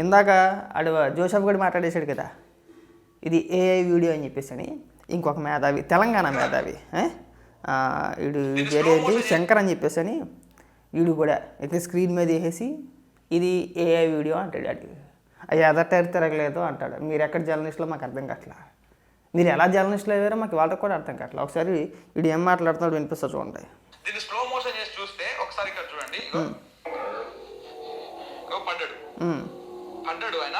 ఇందాక ఆడు జోసఫ్ గడి మాట్లాడేశాడు కదా. ఇది ఏఐ వీడియో అని చెప్పేసి అని. ఇంకొక మేధావి తెలంగాణ మేధావి వీడు వేరే ఏంటి శంకర్ అని చెప్పేసి అని వీడు కూడా ఇక్కడ స్క్రీన్ మీద వేసేసి ఇది ఏఐ వీడియో అంటాడు అది అవి ఎదట తిరగలేదు అంటాడు. మీరు ఎక్కడ జర్నలిస్ట్లో మాకు అర్థం కావట్లా? మీరు ఎలా జర్నలిస్ట్లో అయ్యారో మాకు వాళ్ళకి కూడా అర్థం కావట్లా. ఒకసారి వీడు ఏం మాట్లాడుతున్నాడు వినిపిస్తా చూడండి. దీన్ని స్లో మోషన్ చేసి చూస్తే ఒకసారి ఇక్కడ చూడండి. పడ్డాడు. పడ్డాడు ఆయన.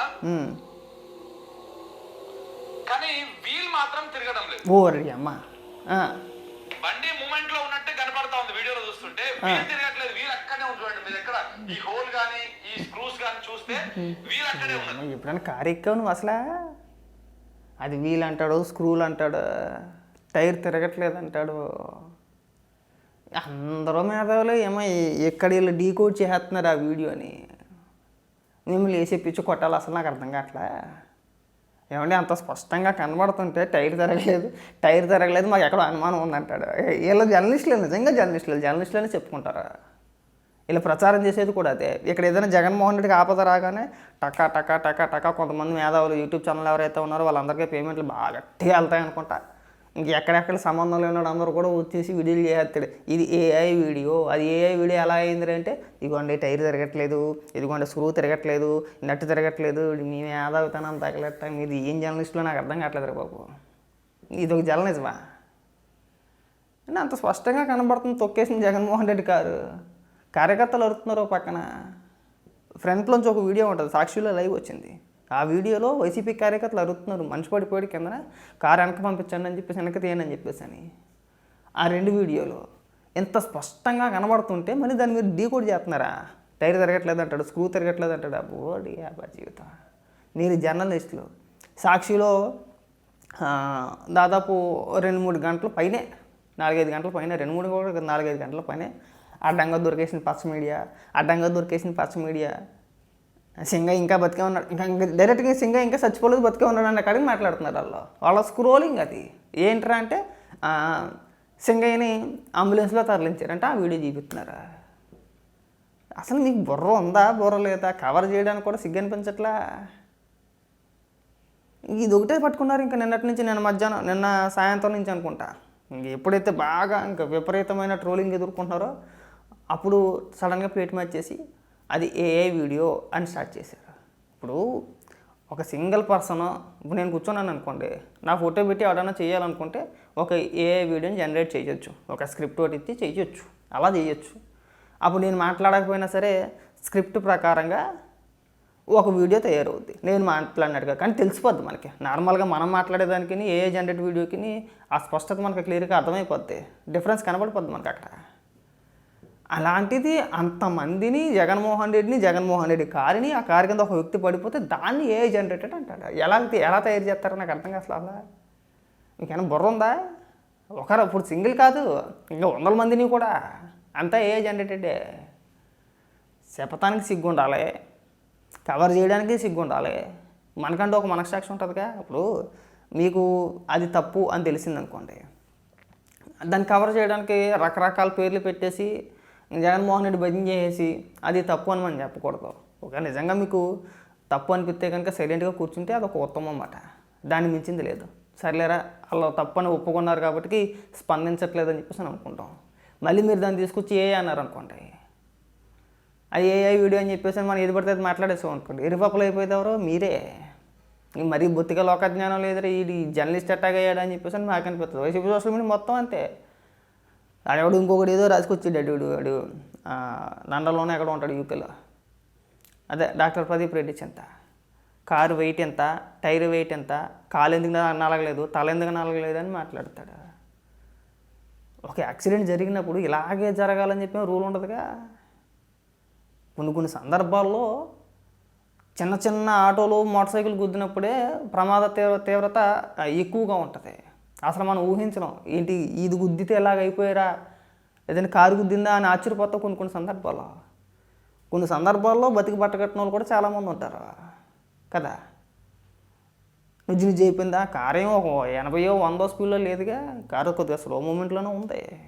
కానీ వీల్ మాత్రం తిరగడం లేదు. ఓరి అమ్మ. బండి మూమెంట్లో ఉన్నట్టే కనపడతా ఉంది వీడియోలో చూస్తుంటే. వీల్ తిరగట్లేదు వీల్ అక్కడే ఉంది చూడండి మీరు ఎక్కడ ఈ హోల్ గానీ ఈ స్క్రూస్ గానీ చూస్తే వీల్ అక్కడే ఉన్నది. అమ్మ, ఎప్పుడైనా కారు ఎక్కావు నువ్వు అసలు? అది వీల్ అంటాడు స్క్రూలు అంటాడు టైర్ తిరగట్లేదు అంటాడు అందరూ మేధావులు ఏమో ఎక్కడ వీళ్ళు డీకోడ్ చేసేస్తున్నారు ఆ వీడియోని. మిమ్మల్ని వేసే పిచ్చి కొట్టాలి అసలు నాకు అర్థం కావట్లే? ఏమండి అంత స్పష్టంగా కనబడుతుంటే టైర్ తిరగలేదు టైర్ తిరగలేదు మాకు ఎక్కడో అనుమానం ఉందంటాడు. వీళ్ళ వీళ్ళు జర్నలిస్టులు నిజంగా జర్నలిస్టులు జర్నలిస్టులని చెప్పుకుంటారు? ఇలా ప్రచారం చేసేది కూడా అదే. ఇక్కడ ఏదైనా జగన్మోహన్ రెడ్డికి ఆపద రాగానే టకా టకా టకా టకా కొంతమంది మేధావులు యూట్యూబ్ ఛానల్ ఎవరైతే ఉన్నారో వాళ్ళందరికీ పేమెంట్లు బాగా గట్టిగా వెళ్తాయి అనుకుంటా ఇంక ఎక్కడెక్కడ సంబంధం లేని అందరూ కూడా వచ్చేసి వీడియోలు చేస్తాడు. ఇది ఏఐ వీడియో. అది ఏఐ వీడియో ఎలా అయింది అంటే ఇదిగోండి టైర్ తిరగట్లేదు ఇదిగోండి స్క్రూ తిరగట్లేదు నట్టు తిరగట్లేదు మేము ఏదవుతానని తగలట్ట మీది ఏం జర్నలిస్టులో నాకు అర్థం కావట్లేదు బాబు. ఇది ఒక జర్నలిజమా? అంటే అంత స్పష్టంగా కనబడుతుంది తొక్కేసిన జగన్మోహన్ రెడ్డి కారు. కార్యకర్తలు అరుతున్నారు పక్కన. ఫ్రంట్లోంచి ఒక వీడియో ఉంటుంది సాక్షిలో లైవ్ వచ్చింది. ఆ వీడియోలో వైసీపీ కార్యకర్తలు అరుతున్నారు మనిషి పడిపోయాడు కిందన కారు వెనక పంపించండి అని చెప్పేసి వెనక తీయండి అని చెప్పేసి అని. ఆ రెండు వీడియోలు ఎంత స్పష్టంగా కనబడుతుంటే మళ్ళీ దాని మీద డీ కూడా చేస్తున్నారా? టైర్ తిరగట్లేదు అంటాడు స్క్రూ తిరగట్లేదు అంటాడు అబ్బోడి అబ్బా జీవితం. మీరు జర్నలిస్టులు. సాక్షిలో దాదాపు రెండు మూడు గంటల పైనే నాలుగైదు గంటల పైన రెండు మూడు కూడా నాలుగైదు గంటల పైనే అడ్డంగా దొరికేసిన పచ్చ మీడియా అడ్డంగా దొరికేసిన పచ్చ మీడియా. సింగ ఇంకా బతికే ఉన్నాడు. ఇంకా ఇంకా డైరెక్ట్గా సింగ ఇంకా చచ్చిపోలేదు బతికే ఉన్నాడు అన్న కాడికి మాట్లాడుతున్నారు వాళ్ళు వాళ్ళ స్క్రోలింగ్ అది. ఏంట్రా అంటే సింగయ్యని అంబులెన్స్లో తరలించారంటే ఆ వీడియో చూపిస్తున్నారా? అసలు మీకు బుర్ర ఉందా బుర్ర లేదా? కవర్ చేయడానికి కూడా సిగ్గు అనిపించట్లా? ఇది ఒకటే పట్టుకున్నారు ఇంకా నిన్నటి నుంచి నిన్న మధ్యాహ్నం నిన్న సాయంత్రం నుంచి అనుకుంటా. ఇంక ఎప్పుడైతే బాగా ఇంకా విపరీతమైన ట్రోలింగ్ ఎదుర్కొంటున్నారో అప్పుడు సడన్గా ప్లేట్ మ్యాచ్ చేసి అది ఏఐ వీడియో అని స్టార్ట్ చేశారు. ఇప్పుడు ఒక సింగిల్ పర్సన్ ఇప్పుడు నేను కూర్చున్నాను అనుకోండి నా ఫోటో పెట్టి ఎవడన్నా చేయాలనుకుంటే ఒక ఏఐ వీడియోని జనరేట్ చేయొచ్చు. ఒక స్క్రిప్ట్ ఒకటి ఇచ్చి చేయొచ్చు. అలా చేయొచ్చు. అప్పుడు నేను మాట్లాడకపోయినా సరే స్క్రిప్ట్ ప్రకారంగా ఒక వీడియో తయారవుద్ది. నేను మాట్లాడినట్టుగా. కానీ తెలిసిపోద్ది మనకి. నార్మల్గా మనం మాట్లాడేదానికి ఏ జనరేట్ వీడియోకి ఆ స్పష్టత మనకి క్లియర్గా అర్థమైపోద్ది. డిఫరెన్స్ కనబడిపోద్ది మనకి అక్కడ. అలాంటిది అంతమందిని జగన్మోహన్ రెడ్డిని జగన్మోహన్ రెడ్డి కారుని ఆ కారు కింద ఒక వ్యక్తి పడిపోతే దాన్ని ఏ జనరేటెడ్ అంటాడు? ఎలా ఎలా తయారు చేస్తారో? నాకు అర్థం కాదు అలా మీకేమైనా బుర్ర ఉందా? ఒకరు ఇప్పుడు సింగిల్ కాదు ఇంకా వందల మందిని కూడా. అంతా ఏ జనరేటెడే? చెప్పటానికి సిగ్గు ఉండాలి కవర్ చేయడానికి సిగ్గు ఉండాలి మనకంటూ ఒక మనస్సాక్షి ఉంటుందిగా. ఇప్పుడు మీకు అది తప్పు అని తెలిసిందనుకోండి. దాన్ని కవర్ చేయడానికి రకరకాల పేర్లు పెట్టేసి జగన్మోహన్ రెడ్డి భజన చేసేసి అది తప్పు అని మనం చెప్పకూడదు. ఒక నిజంగా మీకు తప్పు అనిపిస్తే కనుక సైలెంట్గా కూర్చుంటే అది ఒక ఉత్తమం అన్నమాట. దాన్ని మించింది లేదు. సర్లేరా అలా తప్పు అని ఒప్పుకున్నారు కాబట్టి స్పందించట్లేదు అని చెప్పేసి అని అనుకుంటాం. మళ్ళీ మీరు దాన్ని తీసుకొచ్చి ఏ అన్నారు అనుకోండి. అది ఏఐ వీడియో అని చెప్పేసి మనం ఏది పడితే అది మాట్లాడేసాం అనుకోండి. ఇరుపప్పులు అయిపోయేది ఎవరో? మీరే. మరీ బొత్తిగా లోకజ్ఞానం లేదు ఈ జర్నలిస్ట్ అట్టాగా అయ్యాడు అని చెప్పేసి అని మాకు అనిపిస్తుంది. వైసీపీ సోషల్ మీడియా మొత్తం అంతే. ఆడెవడు ఇంకొకటి ఏదో రాసుకొచ్చాడు వాడు వాడు లండన్లోనే ఎక్కడ ఉంటాడు యూకేలో అదే doctor Pradeep Reddy Chinta. Car weight ఎంత టైర్ వెయిట్ ఎంత కాలు ఎందుకు నలగలేదు తల ఎందుకు నలగలేదు అని మాట్లాడతాడు. ఒక యాక్సిడెంట్ జరిగినప్పుడు ఇలాగే జరగాలని చెప్పి రూల్ ఉండదుగా. కొన్ని కొన్ని సందర్భాల్లో చిన్న చిన్న ఆటోలు మోటార్ సైకిల్ గుద్దినప్పుడే ప్రమాద తీవ్ర తీవ్రత ఎక్కువగా ఉంటుంది. అసలు మనం ఊహించడం ఏంటి ఇది గుద్దితే ఎలాగైపోయారా అయిపోయారా? ఏదైనా కారు గుద్దిందా అని ఆశ్చర్యపోతాం కొన్ని కొన్ని సందర్భాల్లో. కొన్ని సందర్భాల్లో బతికి పట్టగట్టిన వాళ్ళు కూడా చాలామంది ఉంటారు. కదా? నుజ్జు నుజ్జు అయిపోయిందా కారేమో ఒక ఎనభయో వందో స్పీడ్లో లేదుగా. కారు కొద్దిగా స్లో మూమెంట్లోనే ఉంది.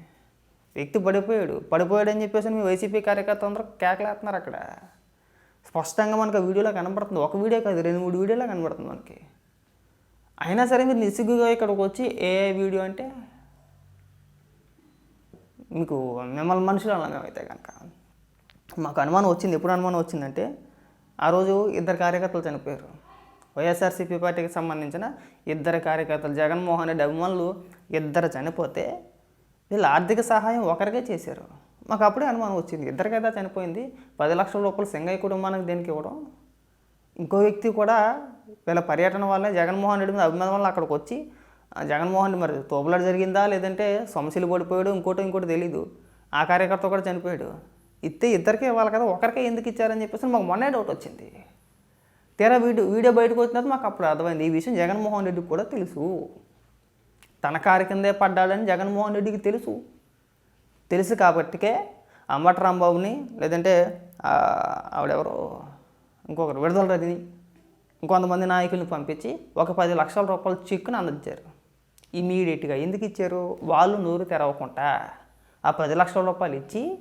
వ్యక్తి పడిపోయాడు. పడిపోయాడు అని చెప్పేసి మీ వైసీపీ కార్యకర్త అందరూ కేకలేస్తున్నారు అక్కడ. స్పష్టంగా మనకు ఆ వీడియోలో కనబడుతుంది. ఒక వీడియో కాదు రెండు మూడు వీడియోలో కనబడుతుంది మనకి. అయినా సరే మీరు నిస్సిగ్గుగా ఇక్కడికి వచ్చి ఏ వీడియో అంటే మీకు మిమ్మల్ని మనుషులు అలా మేమైతే కనుక. మాకు అనుమానం వచ్చింది. ఎప్పుడు అనుమానం వచ్చిందంటే ఆ రోజు ఇద్దరు కార్యకర్తలు చనిపోయారు. వైఎస్ఆర్సీపీ పార్టీకి సంబంధించిన ఇద్దరు కార్యకర్తలు జగన్మోహన్ రెడ్డి అభిమానులు ఇద్దరు చనిపోతే వీళ్ళు ఆర్థిక సహాయం ఒకరికే చేశారు. మాకు అప్పుడే అనుమానం వచ్చింది. ఇద్దరికైతే చనిపోయింది. పది లక్షల రూపాయలు సింగయ్య కుటుంబానికి దేనికి ఇవ్వడం? ఇంకో వ్యక్తి కూడా వీళ్ళ పర్యటన వల్ల జగన్మోహన్ రెడ్డి మీద అభిమానం వల్ల అక్కడికి వచ్చి జగన్మోహన్ రెడ్డి మరి తోపులాడు జరిగిందా? లేదంటే సమస్యలు పడిపోయాడు ఇంకోటి ఇంకోటి తెలీదు. ఆ కార్యకర్త కూడా చనిపోయాడు. ఇస్తే ఇద్దరికే ఇవ్వాలి కదా ఒకరికే ఎందుకు ఇచ్చారని చెప్పేసి మాకు మొన్నే డౌట్ వచ్చింది. తీరా వీడియో వీడియో బయటకు వచ్చినప్పుడు మాకు అప్పుడు అర్థమైంది ఈ విషయం జగన్మోహన్ రెడ్డికి కూడా తెలుసు. తన కారు కిందే పడ్డాడని జగన్మోహన్ రెడ్డికి తెలుసు. తెలుసు కాబట్టికే అంబటి రాంబాబుని లేదంటే ఆవిడెవరో ఇంకొకరు విడుదల రజని ఇంకొంతమంది నాయకుల్ని పంపించి ఒక పది లక్షల రూపాయలు చెక్కుని అందించారు ఇమీడియట్గా ఎందుకు ఇచ్చారు? వాళ్ళు నోరు తెరవకుండా ఆ పది లక్షల రూపాయలు ఇచ్చి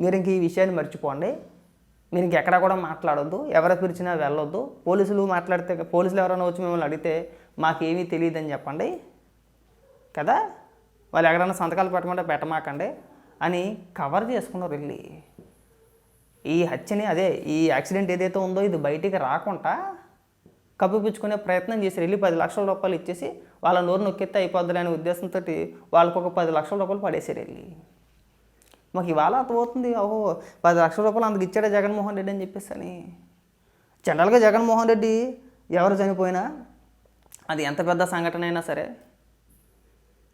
మీరు ఇంక ఈ విషయాన్ని మర్చిపోండి. మీరు ఇంకెక్కడ కూడా మాట్లాడొద్దు. ఎవరు పిలిచినా వెళ్ళొద్దు. పోలీసులు మాట్లాడితే పోలీసులు ఎవరైనా వచ్చి మిమ్మల్ని అడిగితే మాకేమీ తెలియదని చెప్పండి. కదా? వాళ్ళు ఎక్కడైనా సంతకాలు పెట్టమంటే పెట్టమాకండి అని కవర్ చేసుకున్నారు వెళ్ళి. ఈ హత్యని అదే ఈ యాక్సిడెంట్ ఏదైతే ఉందో ఇది బయటికి రాకుండా కప్పిపుచ్చుకునే ప్రయత్నం చేసి వెళ్ళి పది లక్షల రూపాయలు ఇచ్చేసి వాళ్ళ నోరు నొక్కెత్తే అయిపోద్దులే అనే ఉద్దేశంతో వాళ్ళకు ఒక పది లక్షల రూపాయలు పడేసారు వెళ్ళి. మాకు ఇవాళ అర్థమవుతుంది ఓహో పది లక్షల రూపాయలు అందుకు ఇచ్చాడే జగన్మోహన్ రెడ్డి అని చెప్పేసి అని. జనరల్గా జగన్మోహన్ రెడ్డి ఎవరు చనిపోయినా అది ఎంత పెద్ద సంఘటన అయినా సరే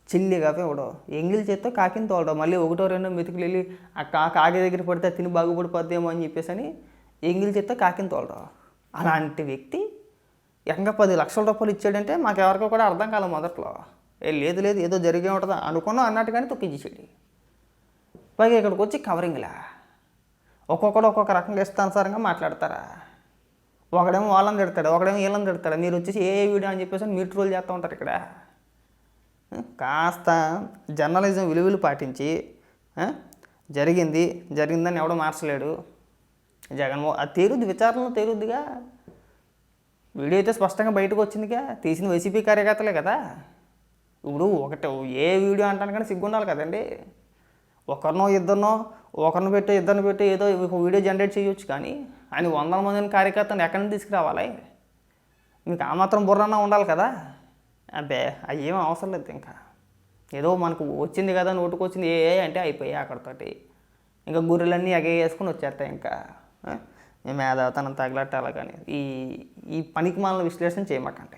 చిల్లిగా ఇవ్వడం ఎంగిల్ చేత్తో కాకిని తోలడం మళ్ళీ ఒకటో రెండో మెతుకులు వెళ్ళి ఆ కా కాకి దగ్గర పడితే తిని బాగుపడిపోద్దేమో అని చెప్పేసి అని ఎంగిల్ చేత్తో కాకిని తోలడం. అలాంటి వ్యక్తి ఏకంగా పది లక్షల రూపాయలు ఇచ్చాడంటే మాకు ఎవరికో కూడా అర్థం కాలం మొదట్లో. ఏ లేదు లేదు ఏదో జరిగే ఉంటుంది అనుకున్నాం అన్నట్టుగానే తొక్కించేసేది పైగా ఇక్కడికి వచ్చి కవరింగ్లా. ఒక్కొక్కడు ఒక్కొక్క రకంగా ఇష్టానుసారంగా మాట్లాడతారా? ఒకడేమో వాళ్ళని తిడతాడు ఒకడేమో వీళ్ళని తిడతాడు. మీరు వచ్చేసి ఏ వీడియో అని చెప్పేసి మీరు ట్రోల్ చేస్తూ ఉంటారు ఇక్కడ. కాస్త జర్నలిజం విలువలు పాటించి జరిగింది జరిగిందని ఎవడో మార్చలేడు. జగన్మో అది తీరుద్ది విచారణలో తీరుద్దిగా. వీడియో అయితే స్పష్టంగా బయటకు వచ్చిందిగా. తీసిన వైసీపీ కార్యకర్తలే కదా. ఇప్పుడు ఒకటి ఏ వీడియో అంటాను కానీ సిగ్గుండాలి కదండి. ఒకరినో ఇద్దరినో ఒకరిని పెట్టి ఇద్దరిని పెట్టి ఏదో ఒక వీడియో జనరేట్ చేయొచ్చు కానీ ఆయన వందల మందిని కార్యకర్తను ఎక్కడి నుంచి తీసుకురావాలి? మీకు ఆ మాత్రం బుర్రన్నా ఉండాలి కదా. అబ్బే అవి ఏం అవసరం లేదు ఇంకా. ఏదో మనకు వచ్చింది కదా నోటుకు వచ్చింది ఏ అంటే అయిపోయాయి అక్కడతోటి. ఇంకా గుర్రెలన్నీ అగే వేసుకుని వచ్చేస్తాయి ఇంకా. మేధావతనం తగలట్టాలి కానీ. ఈ ఈ పనికి మాలిన విశ్లేషణ చేయమాకండి.